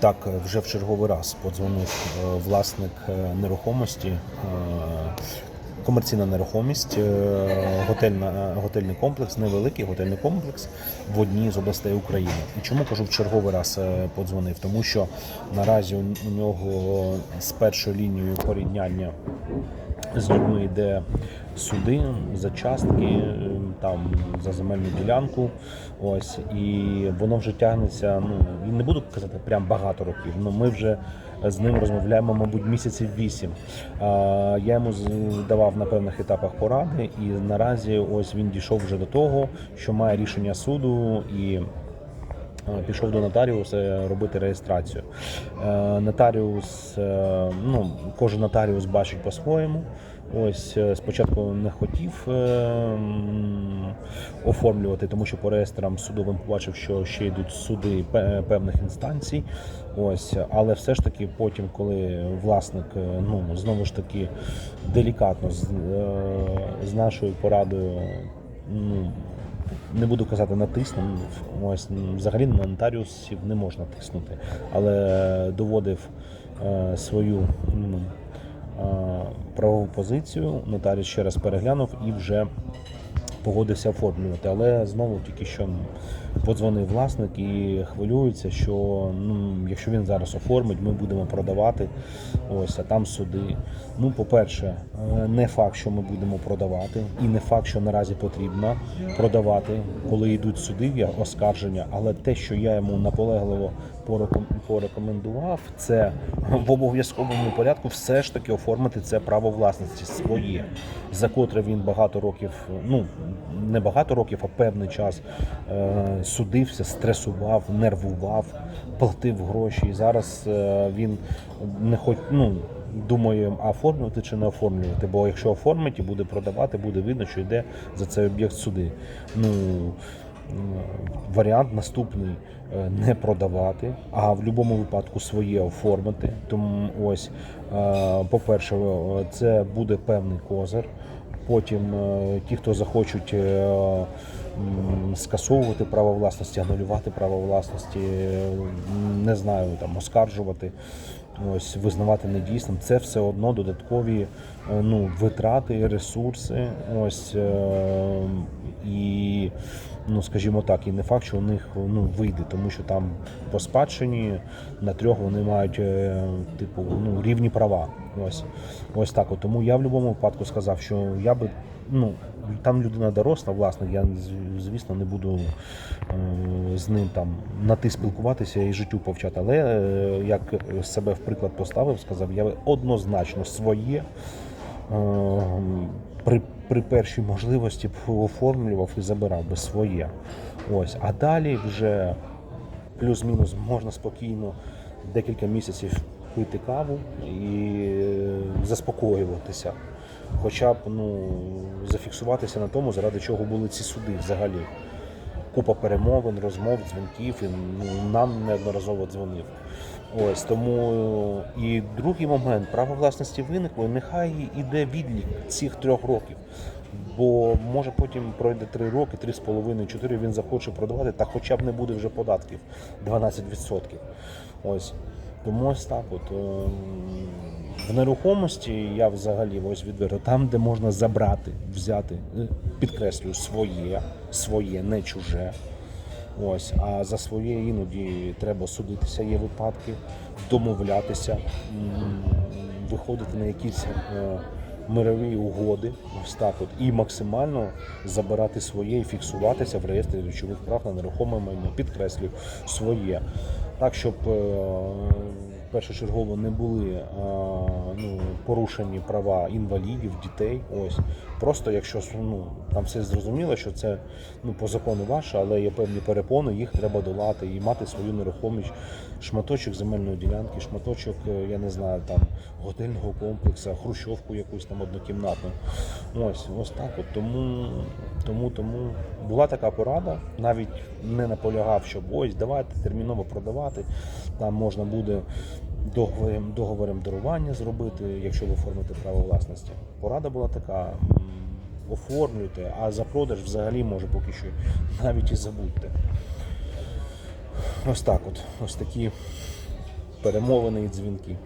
Так, вже в черговий раз подзвонив е, власник е, нерухомості. е, Комерційна нерухомість, е, готельна, е, готельний комплекс, невеликий готельний комплекс в одній з областей України. І чому кажу в черговий раз е, подзвонив? Тому що наразі у- нього з першою лінією порівняння з людьми йде суди за частки, е, там за земельну ділянку. Ось і воно вже тягнеться. Ну не буду казати прям багато років. Ну ми вже з ним розмовляємо, мабуть, місяців вісім. Я йому давав на певних етапах поради, і наразі ось він дійшов вже до того, що має рішення суду і. е, Пішов до нотаріуса робити реєстрацію. Е, Нотаріус, е, ну, кожен нотаріус бачить по-своєму. Ось е, спочатку не хотів е, оформлювати, тому що по реєстрам судовим побачив, що ще йдуть суди певних інстанцій. Ось, але все ж таки, потім, коли власник е, ну знову ж таки делікатно з, з нашою порадою. Ну, не буду казати натиснув. Ось взагалі на нотаріусів не можна тиснути, але доводив свою ну, правову позицію. Нотаріус ще раз переглянув і вже погодився оформлювати. Але знову тільки що подзвонив власник і хвилюється, що ну, якщо він зараз оформить, ми будемо продавати. Ось, а там суди. Ну, по-перше, е, не факт, що ми будемо продавати, і не факт, що наразі потрібно продавати, коли йдуть суди, оскарження. Але те, що я йому наполегливо порекомендував, це в обов'язковому порядку все ж таки оформити це право власності своє, за котре він багато років, ну не багато років, а певний час е, судився, стресував, нервував, платив гроші. І зараз е, він не хоч ну. Думає, а оформлювати чи не оформлювати, бо якщо оформить і буде продавати, буде видно, що йде за цей об'єкт суди. Ну варіант наступний е, не продавати, а в будь-якому випадку своє оформити. Тому ось, е, по-перше, е, це буде певний козир. Потім е, ті, хто захочуть е, скасовувати право власності, анулювати право власності, е, не знаю, там оскаржувати, ось визнавати недійсним, це все одно додаткові е, ну, витрати, ресурси. Ось е, і ну скажімо так, і не факт, що у них ну вийде, тому що там по спадщині на трьох вони мають е, типу ну рівні права. Ось ось так. От. Тому я в будь-якому випадку сказав, що я би ну там людина доросла, власне, я звісно не буду е, з ним там на ти спілкуватися і життю повчати. Але е, як себе в приклад поставив, сказав, я однозначно своє. е, При, при першій можливості оформлював і забирав би своє. Ось. А далі вже плюс-мінус можна спокійно декілька місяців пити каву і заспокоюватися. Хоча б ну, зафіксуватися на тому, заради чого були ці суди взагалі. Купа перемовин, розмов, дзвінків, і ну, нам неодноразово дзвонив. Ось тому і другий момент право власності виникло. Нехай іде відлік цих трьох років. Бо може потім пройде три роки, три з половиною, чотири він захоче продавати, та хоча б не буде вже податків 12%. Ось. Тому ось так от. В нерухомості я взагалі ось відверто, там, де можна забрати, взяти, е, підкреслюю, своє, своє, не чуже. Ось, а за своє іноді треба судитися, є випадки, домовлятися, виходити на якісь е, мирові угоди, ось так от, і максимально забирати своє і фіксуватися в реєстрі речових прав на нерухоме майно. Підкреслюю своє. Так, щоб е, першочергово не були е, ну, порушені права інвалідів, дітей. Ось просто якщо ну, там все зрозуміло, що це ну, по закону ваше, але є певні перепони, їх треба долати і мати свою нерухомість, шматочок земельної ділянки, шматочок, е, я не знаю, там готельного комплексу, хрущовку якусь там однокімнатну. Ось, ось так. От тому, тому, тому була така порада, навіть не наполягав, щоб ось давайте терміново продавати. Там можна буде договором, договором дарування зробити, якщо ви оформите право власності. Порада була така. Оформлюйте, а за продаж взагалі може поки що навіть і забудьте. Ось так от. Ось такі перемовини і дзвінки.